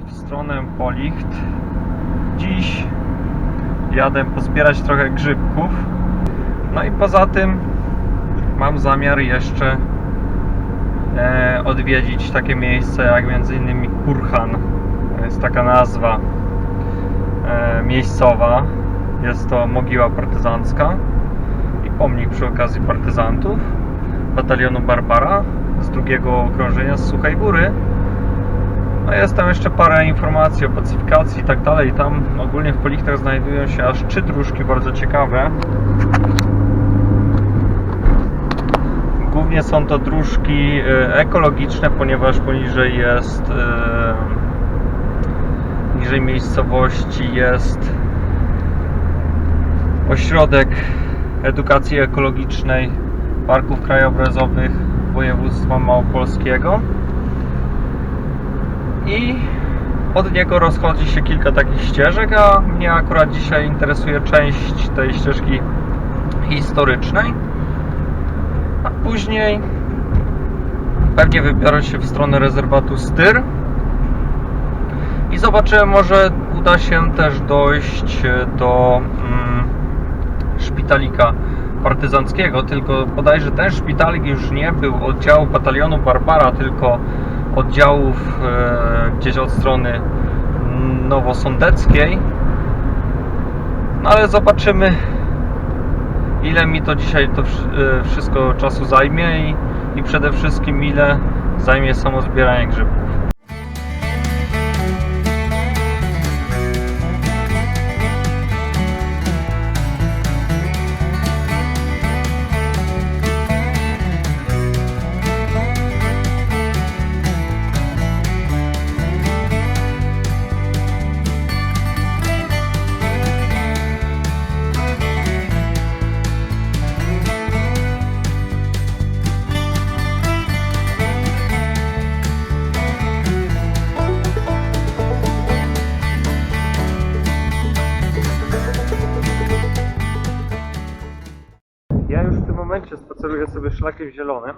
w stronę Policht. Dziś jadę pozbierać trochę grzybków. No i poza tym mam zamiar jeszcze e, odwiedzić takie miejsce jak między innymi Kurhan. Jest taka nazwa e, miejscowa. Jest to mogiła partyzancka i pomnik przy okazji partyzantów batalionu Barbara z drugiego okrążenia z Suchej Góry. No jest tam jeszcze parę informacji o pacyfikacji i tak dalej. Tam ogólnie w Polichtach znajdują się aż trzy dróżki bardzo ciekawe. Głównie są to dróżki e, ekologiczne, ponieważ poniżej jest e, niżej miejscowości jest ośrodek edukacji ekologicznej parków krajobrazowych województwa małopolskiego i od niego rozchodzi się kilka takich ścieżek, a mnie akurat dzisiaj interesuje część tej ścieżki historycznej. A później pewnie wybiorę się w stronę rezerwatu Styr i zobaczymy, może uda się też dojść do mm, szpitalika partyzanckiego, tylko bodajże ten szpitalik już nie był oddziału batalionu Barbara, tylko oddziałów e, gdzieś od strony nowosądeckiej. No ale zobaczymy, ile mi to dzisiaj to e, wszystko czasu zajmie i, i przede wszystkim ile zajmie samo zbieranie grzybów. Szlakiem zielonym,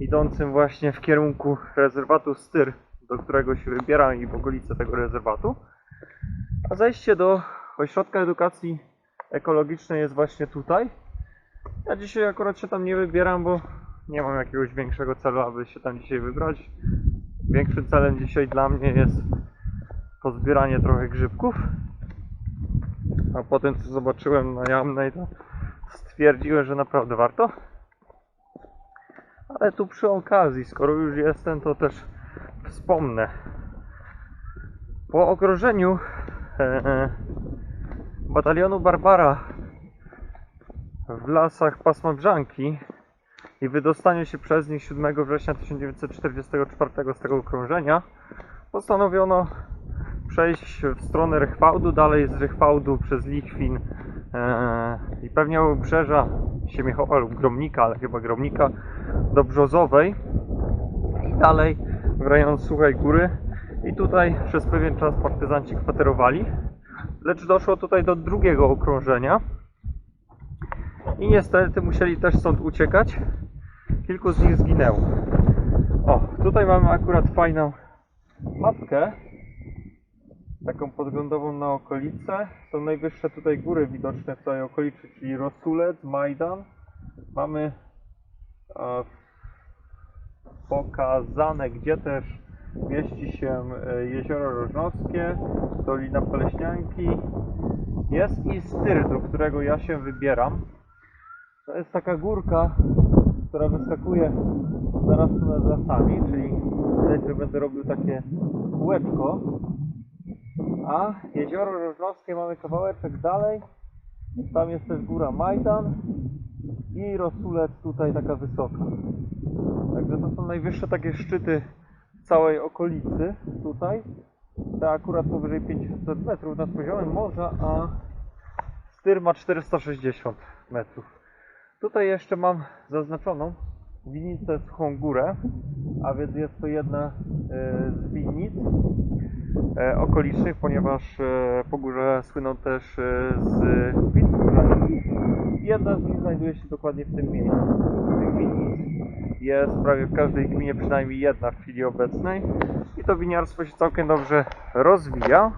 idącym właśnie w kierunku rezerwatu Styr, do którego się wybieram i w okolice tego rezerwatu. A zejście do ośrodka edukacji ekologicznej jest właśnie tutaj. Ja dzisiaj akurat się tam nie wybieram, bo nie mam jakiegoś większego celu, aby się tam dzisiaj wybrać. Większym celem dzisiaj dla mnie jest pozbieranie trochę grzybków. A potem co zobaczyłem na Jamnej, to stwierdziłem, że naprawdę warto. Ale tu przy okazji, skoro już jestem, to też wspomnę. Po okrążeniu e, batalionu Barbara w lasach pasma Grzanki i wydostaniu się przez nich 7 września 1944 z tego okrążenia, postanowiono przejść w stronę Rychwałdu, dalej z Rychwałdu przez Lichwin i pewnie obrzeża Siemiechowa lub Gromnika, ale chyba Gromnika do Brzozowej. I dalej w rejon Suchej Góry. I tutaj przez pewien czas partyzanci kwaterowali. Lecz doszło tutaj do drugiego okrążenia. I niestety musieli też stąd uciekać. Kilku z nich zginęło. O, tutaj mamy akurat fajną mapkę taką podglądową na okolice. Są najwyższe tutaj góry widoczne w całej okolicy, czyli Rosulec, Majdan. Mamy e, pokazane, gdzie też mieści się e, jezioro Rożnowskie, Dolina Pleśnianki. Jest i Styr, do którego ja się wybieram. To jest taka górka, która wyskakuje zaraz tu nad lasami, czyli tutaj że będę robił takie kółeczko. A jezioro Rożnowskie mamy kawałeczek dalej. Tam jest też góra Majdan i Rosulec tutaj taka wysoka. Także to są najwyższe takie szczyty całej okolicy tutaj. Te akurat powyżej 500 metrów nad poziomem morza, a Styr ma 460 metrów. Tutaj jeszcze mam zaznaczoną winnicę Suchą Górę, a więc jest to jedna e, z winnic okolicznych, ponieważ e, Pogórze słyną też e, z win. Jedna z nich znajduje się dokładnie w tym miejscu. Tych jest prawie w każdej gminie przynajmniej jedna w chwili obecnej i to winiarstwo się całkiem dobrze rozwija.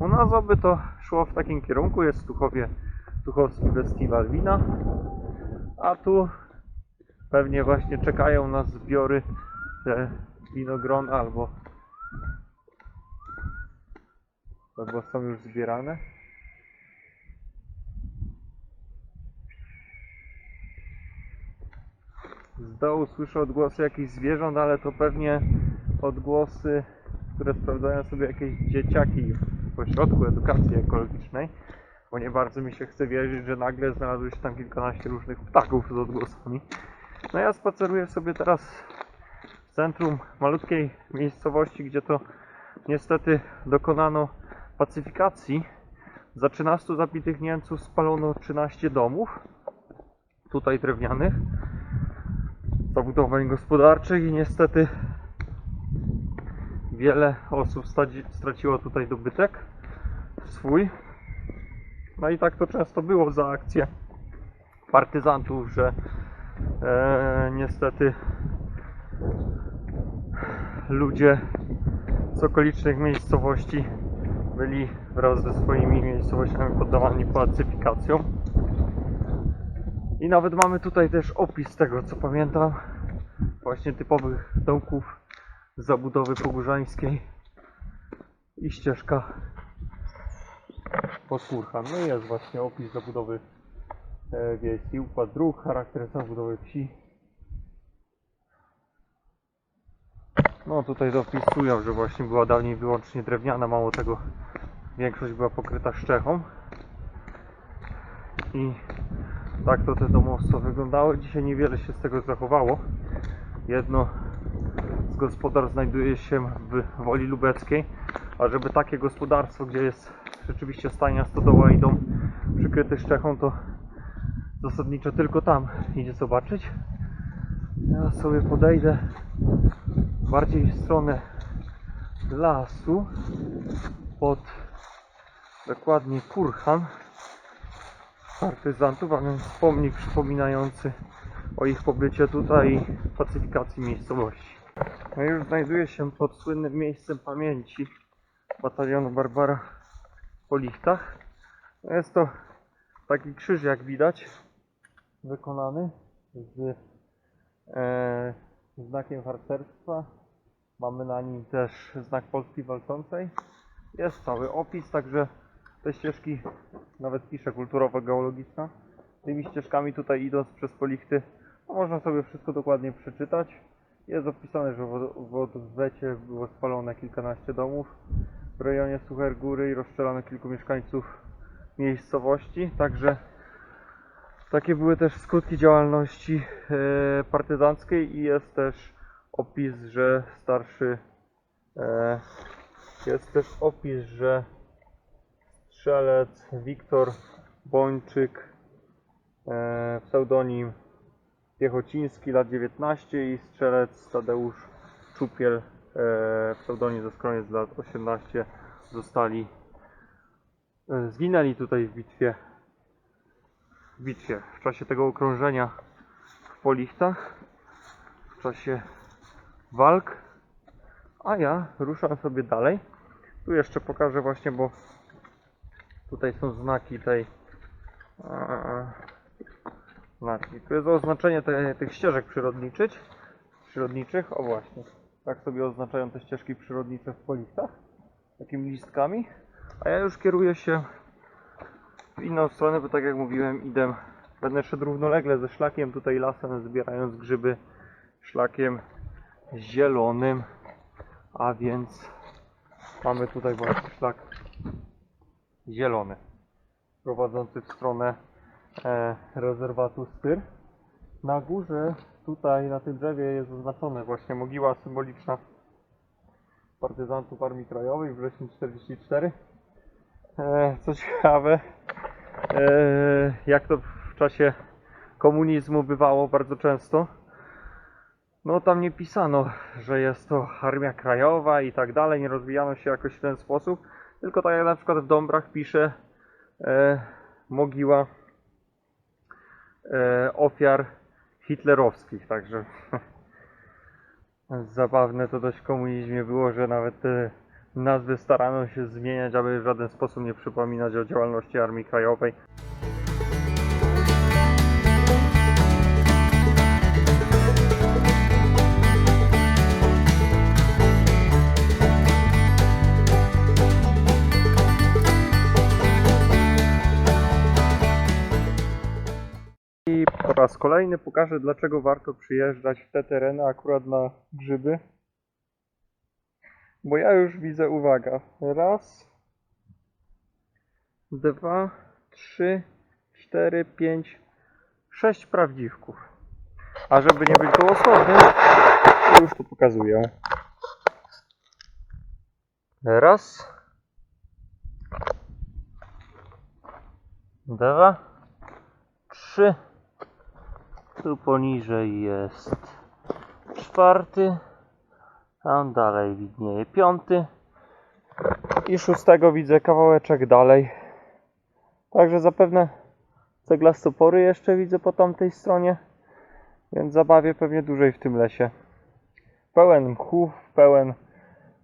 U nas oby to szło w takim kierunku, jest Tuchowie Tuchowski Festiwal Wina, a tu pewnie właśnie czekają nas zbiory te winogron albo albo są już zbierane. Z dołu słyszę odgłosy jakichś zwierząt, ale to pewnie odgłosy, które sprawdzają sobie jakieś dzieciaki w ośrodku edukacji ekologicznej, bo nie bardzo mi się chce wierzyć, że nagle znalazło się tam kilkanaście różnych ptaków z odgłosami. No ja spaceruję sobie teraz w centrum malutkiej miejscowości, gdzie to niestety dokonano pacyfikacji. Za 13 zabitych Niemców spalono 13 domów, tutaj drewnianych, zabudowań gospodarczych i niestety wiele osób straciło tutaj dobytek swój. No i tak to często było za akcję partyzantów, że e, niestety ludzie z okolicznych miejscowości byli wraz ze swoimi miejscowościami poddawani pacyfikacjom. I nawet mamy tutaj też opis tego, co pamiętam, właśnie typowych domków z zabudowy pogórzańskiej i ścieżka pod Kurhan. No i jest właśnie opis zabudowy e, wiejskiej, układ dróg, charakter zabudowy wsi. No tutaj dopisują, że właśnie była dawniej wyłącznie drewniana, mało tego większość była pokryta szczechą. I tak to te domostwa wyglądały. Dzisiaj niewiele się z tego zachowało. Jedno z gospodarstw znajduje się w Woli Lubeckiej, a żeby takie gospodarstwo, gdzie jest rzeczywiście stajnia stodoła i dom przykryty szczechą, to zasadniczo tylko tam idzie zobaczyć. Ja sobie podejdę bardziej w stronę lasu pod dokładnie Kurhan partyzantów, a więc pomnik przypominający o ich pobycie tutaj i pacyfikacji miejscowości. No już znajduję się pod słynnym miejscem pamięci batalionu Barbara po lichtach. No Jest to taki krzyż jak widać wykonany z e, znakiem harcerstwa. Mamy na nim też znak Polski Walczącej. Jest cały opis, także te ścieżki, nawet pisze kulturowo-geologiczna. Tymi ścieżkami tutaj idąc przez polichty, no można sobie wszystko dokładnie przeczytać. Jest opisane, że w odwecie było spalone kilkanaście domów w rejonie Sucher Góry i rozstrzelano kilku mieszkańców miejscowości. Także takie były też skutki działalności e, partyzanckiej i jest też opis, że starszy e, jest też opis, że strzelec Wiktor Bończyk e, pseudonim Piechociński lat 19 i strzelec Tadeusz Czupiel pseudonim ze Skroniec lat 18 zostali zginęli tutaj w bitwie w bitwie w czasie tego okrążenia w Polichtach w czasie walk a ja ruszam sobie dalej tu jeszcze pokażę właśnie, bo tutaj są znaki tej znaki. Tu jest oznaczenie te, tych ścieżek przyrodniczych. przyrodniczych. O właśnie. Tak sobie oznaczają te ścieżki przyrodnicze w polichtach. Takimi listkami. A ja już kieruję się w inną stronę, bo tak jak mówiłem, idę. Będę szedł równolegle ze szlakiem tutaj lasem, zbierając grzyby szlakiem zielonym. A więc mamy tutaj właśnie szlak zielony prowadzący w stronę e, rezerwatu Styr. Na górze, tutaj na tym drzewie jest zaznaczone właśnie mogiła symboliczna partyzantów Armii Krajowej wrześniu 44. E, co ciekawe, jak to w czasie komunizmu bywało bardzo często, no tam nie pisano, że jest to Armia Krajowa i tak dalej, nie rozwijano się jakoś w ten sposób, tylko tak jak na przykład w Dąbrach pisze e, mogiła e, ofiar hitlerowskich, także zabawne to dość w komunizmie było, że nawet te nazwy starano się zmieniać, aby w żaden sposób nie przypominać o działalności Armii Krajowej. I po raz kolejny pokażę, dlaczego warto przyjeżdżać w te tereny akurat na grzyby. Bo ja już widzę, uwaga, raz, dwa, trzy, cztery, pięć, sześć prawdziwków. A żeby nie być gołosłownym, to już tu pokazuję. Raz, dwa, trzy, tu poniżej jest czwarty. Tam dalej widnieje piąty. I szóstego widzę kawałeczek dalej. Także zapewne ceglastopory jeszcze widzę po tamtej stronie. Więc zabawię pewnie dłużej w tym lesie. Pełen mchów, pełen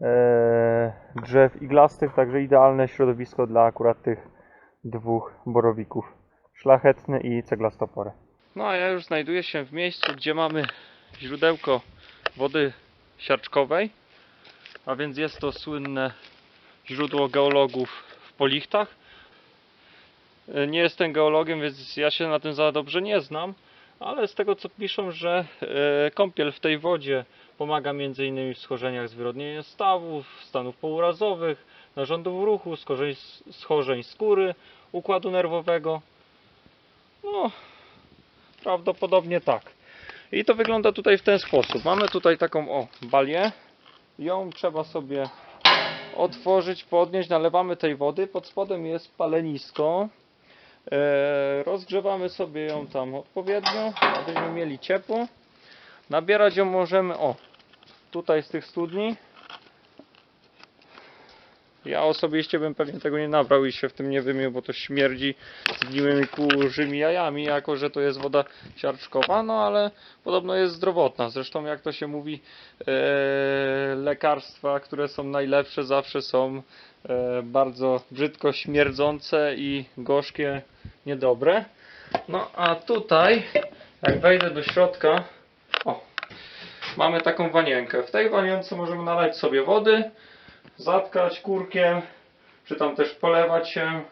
e, drzew iglastych, także idealne środowisko dla akurat tych dwóch borowików. Szlachetny i ceglastopory. No a ja już znajduję się w miejscu, gdzie mamy źródełko wody siarczkowej, a więc jest to słynne źródło geologów w Polichtach. E, Nie jestem geologiem, więc ja się na tym za dobrze nie znam, ale z tego co piszą, że e, kąpiel w tej wodzie pomaga m.in. w schorzeniach zwyrodnienia stawów, stanów pourazowych, narządów ruchu, schorzeń, schorzeń skóry, układu nerwowego. No, prawdopodobnie tak. I to wygląda tutaj w ten sposób. Mamy tutaj taką o balię. Ją trzeba sobie otworzyć, podnieść, nalewamy tej wody. Pod spodem jest palenisko. E, rozgrzewamy sobie ją tam odpowiednio, abyśmy mieli ciepło. Nabierać ją możemy, o, tutaj z tych studni. Ja osobiście bym pewnie tego nie nabrał i się w tym nie wymił, bo to śmierdzi zgniłymi kurzymi jajami, jako że to jest woda siarczkowa, no ale podobno jest zdrowotna. Zresztą jak to się mówi, e, lekarstwa, które są najlepsze zawsze są e, bardzo brzydko śmierdzące i gorzkie, niedobre. No a tutaj, jak wejdę do środka, o, mamy taką wanienkę. W tej wanience możemy nalać sobie wody, zatkać kurkiem, czy tam też polewać się.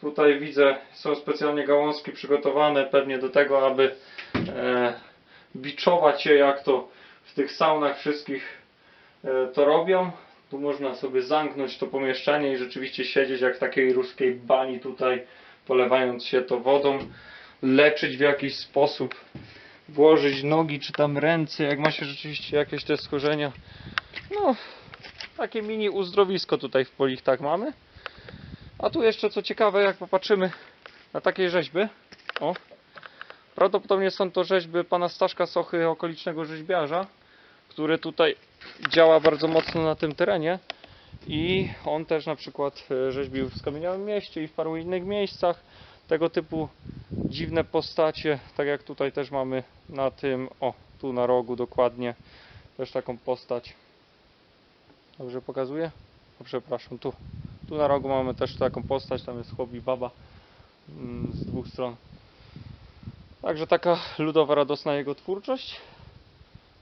Tutaj widzę, są specjalnie gałązki przygotowane pewnie do tego, aby e, biczować je, jak to w tych saunach wszystkich e, to robią. Tu można sobie zamknąć to pomieszczenie i rzeczywiście siedzieć jak w takiej ruskiej bani tutaj, polewając się to wodą, leczyć w jakiś sposób, włożyć nogi czy tam ręce, jak ma się rzeczywiście jakieś te schorzenia. No, takie mini uzdrowisko tutaj w Polichtach mamy. A tu jeszcze co ciekawe, jak popatrzymy na takie rzeźby. O, prawdopodobnie są to rzeźby pana Staszka Sochy, okolicznego rzeźbiarza, który tutaj działa bardzo mocno na tym terenie. I on też na przykład e, rzeźbił w Skamieniałym Mieście i w paru innych miejscach. Tego typu dziwne postacie, tak jak tutaj też mamy na tym, o, tu na rogu dokładnie, też taką postać. Dobrze pokazuję? O, przepraszam, tu. Tu na rogu mamy też taką postać, tam jest chłop i baba mm, z dwóch stron. Także taka ludowa, radosna jego twórczość.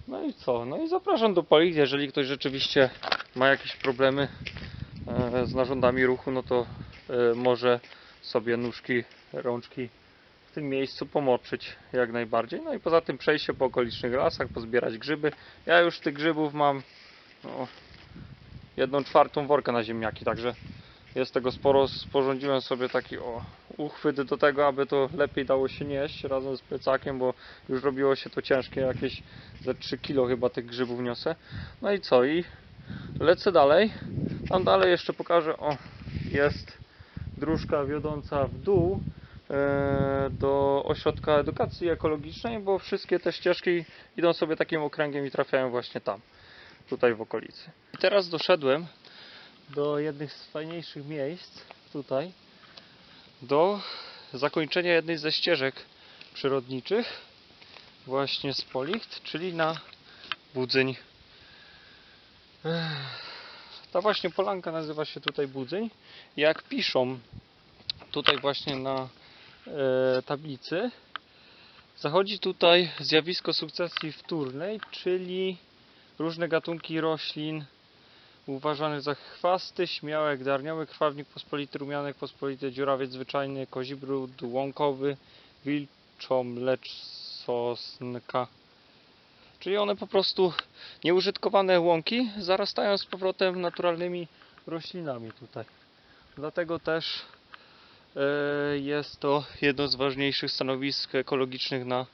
No i co? No i zapraszam do policji, jeżeli ktoś rzeczywiście ma jakieś problemy e, z narządami ruchu, no to e, może sobie nóżki, rączki w tym miejscu pomoczyć jak najbardziej. No i poza tym przejść się po okolicznych lasach, pozbierać grzyby. Ja już tych grzybów mam no, jedną czwartą worka na ziemniaki, także jest tego sporo. Sporządziłem sobie taki o, uchwyt do tego, aby to lepiej dało się nieść razem z plecakiem, bo już robiło się to ciężkie, jakieś ze 3 kilo chyba tych grzybów niosę. No i co? I lecę dalej. Tam dalej jeszcze pokażę, o, jest dróżka wiodąca w dół e, do ośrodka edukacji ekologicznej, bo wszystkie te ścieżki idą sobie takim okręgiem i trafiają właśnie tam tutaj w okolicy. I teraz doszedłem do jednych z fajniejszych miejsc tutaj, do zakończenia jednej ze ścieżek przyrodniczych. właśnie Spolicht, czyli na Budzeń. Ech, Ta właśnie polanka nazywa się tutaj Budzeń. Jak piszą tutaj właśnie na e, tablicy, zachodzi tutaj zjawisko sukcesji wtórnej, czyli różne gatunki roślin uważane za chwasty, śmiałek, darnioły, krwawnik pospolity, rumianek pospolity, dziurawiec zwyczajny, kozi brud, łąkowy, wilczomlecz, sosnka. Czyli one po prostu nieużytkowane łąki zarastają z powrotem naturalnymi roślinami tutaj. Dlatego też e, jest to jedno z ważniejszych stanowisk ekologicznych na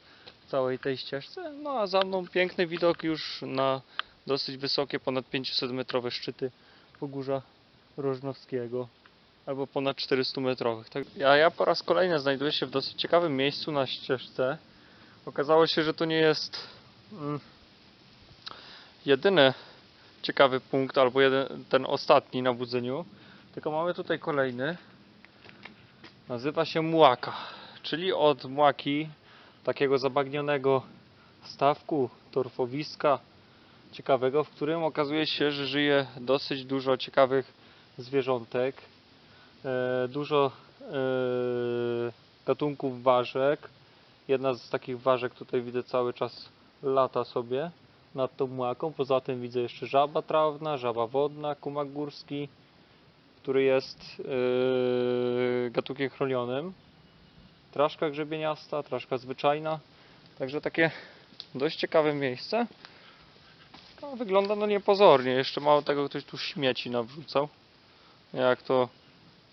całej tej ścieżce. No a za mną piękny widok już na dosyć wysokie, ponad 500 metrowe szczyty Pogórza Rożnowskiego albo ponad 400 metrowych. Tak, a ja po raz kolejny znajduję się w dosyć ciekawym miejscu na ścieżce. Okazało się, że to nie jest mm, jedyny ciekawy punkt, albo jeden, ten ostatni na budzeniu, tylko mamy tutaj kolejny. Nazywa się Mułaka, czyli od Mułaki, takiego zabagnionego stawku, torfowiska ciekawego, w którym okazuje się, że żyje dosyć dużo ciekawych zwierzątek, e, dużo e, gatunków ważek. Jedna z takich ważek tutaj widzę cały czas lata sobie nad tą młaką. Poza tym widzę jeszcze żaba trawna, żaba wodna, kumak górski, który jest e, gatunkiem chronionym. Traszka grzebieniasta, traszka zwyczajna. Także takie dość ciekawe miejsce. No, wygląda no niepozornie. Jeszcze mało tego ktoś tu śmieci nawrzucał. Jak to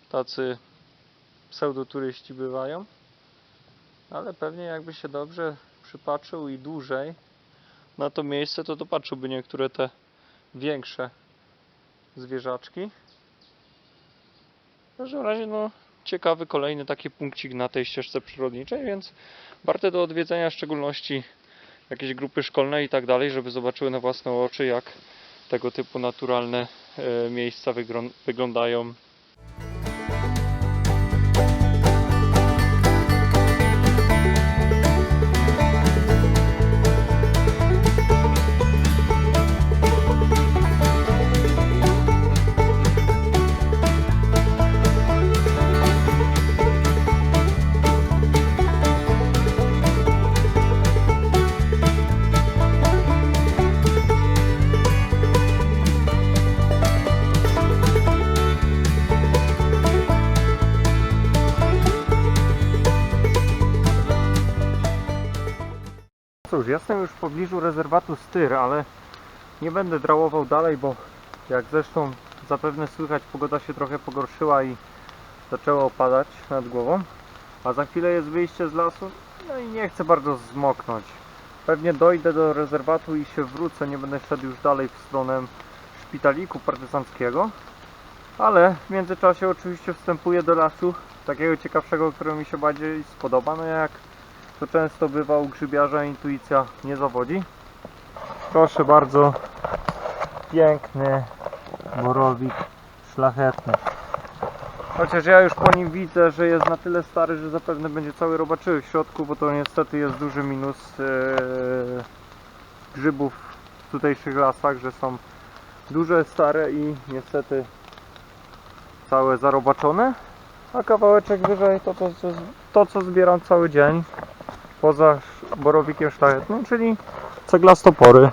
tacy pseudoturyści bywają. Ale pewnie jakby się dobrze przypatrzył i dłużej na to miejsce, to dopatrzyłby niektóre te większe zwierzaczki. W każdym razie no ciekawy kolejny taki punkcik na tej ścieżce przyrodniczej, więc warte do odwiedzenia w szczególności jakieś grupy szkolne i tak dalej, żeby zobaczyły na własne oczy, jak tego typu naturalne e, miejsca wyglądają. Cóż, jestem już w pobliżu rezerwatu Styr, ale nie będę drałował dalej, bo jak zresztą zapewne słychać, pogoda się trochę pogorszyła i zaczęło opadać nad głową. A za chwilę jest wyjście z lasu, no i nie chcę bardzo zmoknąć. Pewnie dojdę do rezerwatu i się wrócę, nie będę szedł już dalej w stronę szpitaliku partyzanckiego. Ale w międzyczasie oczywiście wstępuję do lasu, takiego ciekawszego, który mi się bardziej spodoba. No jak to często bywa u grzybiarza intuicja nie zawodzi. Proszę bardzo, piękny borowik szlachetny. Chociaż ja już po nim widzę, że jest na tyle stary, że zapewne będzie cały robaczyły w środku, bo to niestety jest duży minus ee, grzybów w tutejszych lasach, że są duże, stare i niestety całe zarobaczone. A kawałeczek wyżej to, to, to, to co zbieram cały dzień poza borowikiem szlachetnym, czyli ceglastopory.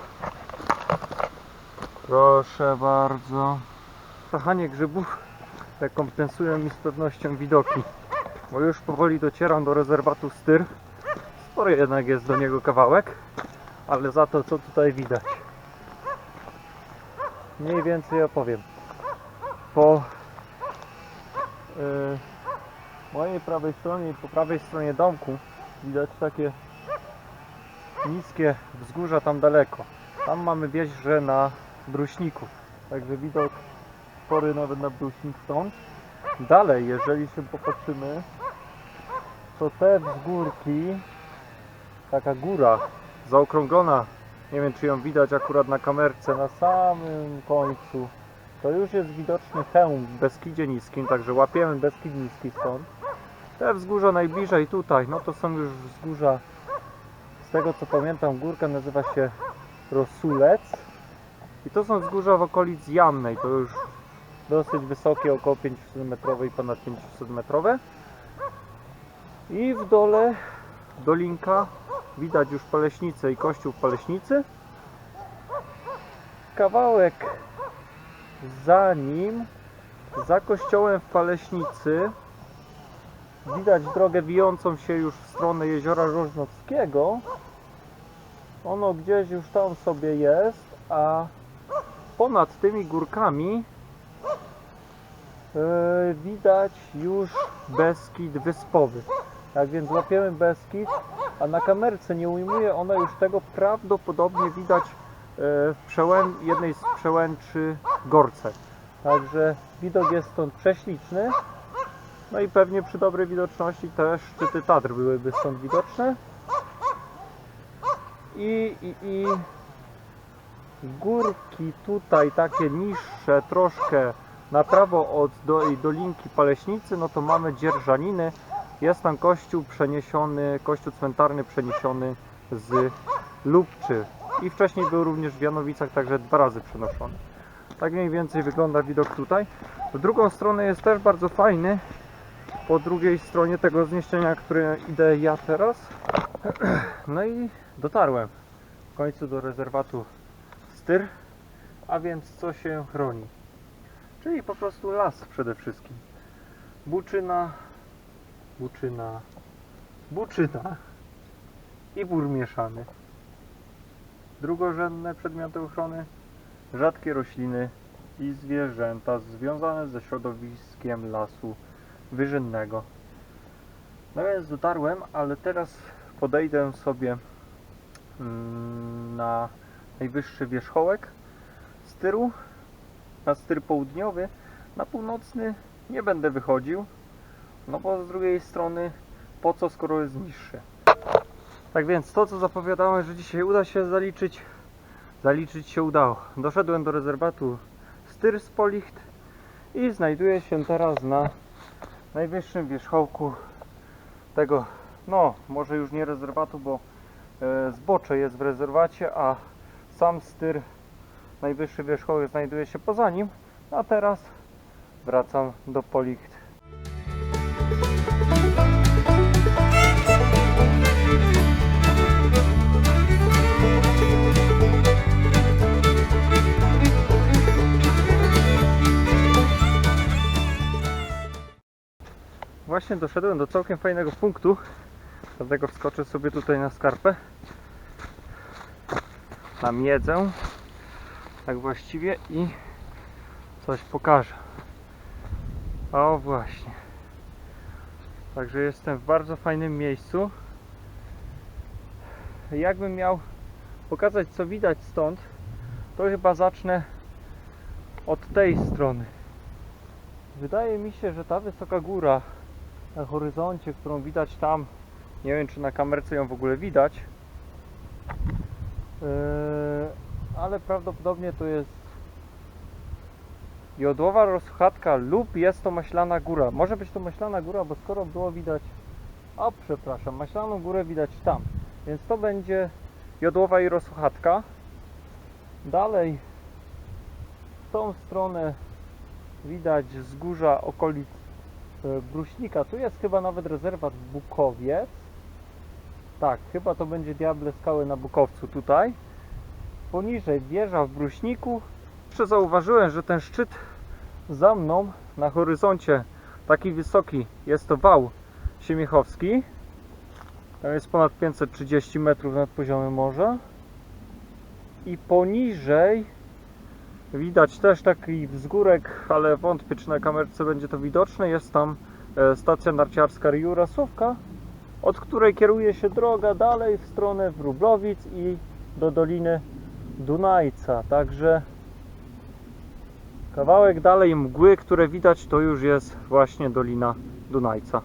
Proszę bardzo. Sachanie grzybów rekompensują mi z pewnością widoki, bo już powoli docieram do rezerwatu Styr. Spory jednak jest do niego kawałek, ale za to co tutaj widać. Mniej więcej opowiem. Po yy, mojej prawej stronie i po prawej stronie domku widać takie niskie wzgórza tam daleko. Tam mamy wieżę na Bruśniku. Także widok spory nawet na Bruśnik stąd. Dalej, jeżeli się popatrzymy, to te wzgórki, taka góra zaokrąglona, nie wiem czy ją widać akurat na kamerce, na samym końcu, to już jest widoczny hełm w Beskidzie Niskim, także łapiemy Beskid Niski stąd. Te wzgórza najbliżej tutaj, no to są już wzgórza Z tego co pamiętam, górka nazywa się Rosulec. I to są wzgórza w okolic Jamnej. To już dosyć wysokie, około 500 metrowe i ponad 500 metrowe. I w dole dolinka widać już Paleśnicę i kościół w Paleśnicy. Kawałek za nim, za kościołem w Paleśnicy, widać drogę wijącą się już w stronę jeziora Rożnowskiego. Ono gdzieś już tam sobie jest, a ponad tymi górkami e, widać już Beskid Wyspowy. Tak więc łapiemy Beskid, a na kamerce nie ujmuje ona już tego, prawdopodobnie widać e, w przełę- jednej z przełęczy Gorce. Także widok jest stąd prześliczny. No i pewnie przy dobrej widoczności też szczyty Tatr byłyby stąd widoczne. I, i, i górki tutaj takie niższe, troszkę na prawo od do, dolinki Paleśnicy, no to mamy Dzierżaniny. Jest tam kościół przeniesiony, kościół cmentarny przeniesiony z Lubczy. I wcześniej był również w Janowicach, także dwa razy przenoszony. Tak mniej więcej wygląda widok tutaj. W drugą stronę jest też bardzo fajny. Po drugiej stronie tego zniszczenia, które idę ja teraz. No i dotarłem w końcu do rezerwatu Styr, a więc co się chroni? Czyli po prostu las przede wszystkim. Buczyna, buczyna, buczyna i bór mieszany. Drugorzędne przedmioty ochrony, rzadkie rośliny i zwierzęta związane ze środowiskiem lasu wyżynnego. No więc dotarłem, ale teraz podejdę sobie mm, na najwyższy wierzchołek styru, na styr południowy. Na północny nie będę wychodził, no bo z drugiej strony po co skoro jest niższy. Tak więc to co zapowiadałem, że dzisiaj uda się zaliczyć, zaliczyć się udało. Doszedłem do rezerwatu Styr Spolicht i znajduję się teraz na najwyższym wierzchołku tego, no może już nie rezerwatu, bo e, zbocze jest w rezerwacie, a sam styr, najwyższy wierzchołek znajduje się poza nim. A teraz wracam do Policht. Doszedłem do całkiem fajnego punktu, dlatego wskoczę sobie tutaj na skarpę. Na miedzę, tak właściwie i coś pokażę. O właśnie. Także jestem w bardzo fajnym miejscu. Jakbym miał pokazać co widać stąd, to chyba zacznę od tej strony. Wydaje mi się, że ta wysoka góra na horyzoncie, którą widać tam, nie wiem czy na kamerce ją w ogóle widać, Yy, ale prawdopodobnie to jest jodłowa rozchatka lub jest to maślana góra. Może być to maślana góra, bo skoro było widać, o przepraszam, maślaną górę widać tam, więc to będzie jodłowa i rozchatka. Dalej w tą stronę widać wzgórza okolic Bruśnika. Tu jest chyba nawet rezerwat Bukowiec. Tak, chyba to będzie Diable Skały na Bukowcu tutaj. Poniżej wieża w Bruśniku. Jeszcze zauważyłem, że ten szczyt za mną na horyzoncie taki wysoki jest to wał Siemiechowski. Tam jest ponad 530 metrów nad poziomem morza. I poniżej widać też taki wzgórek, ale wątpię czy na kamerce będzie to widoczne. Jest tam e, stacja narciarska Riurasówka od której kieruje się droga dalej w stronę Wróblowic i do Doliny Dunajca. Także kawałek dalej mgły, które widać, to już jest właśnie Dolina Dunajca.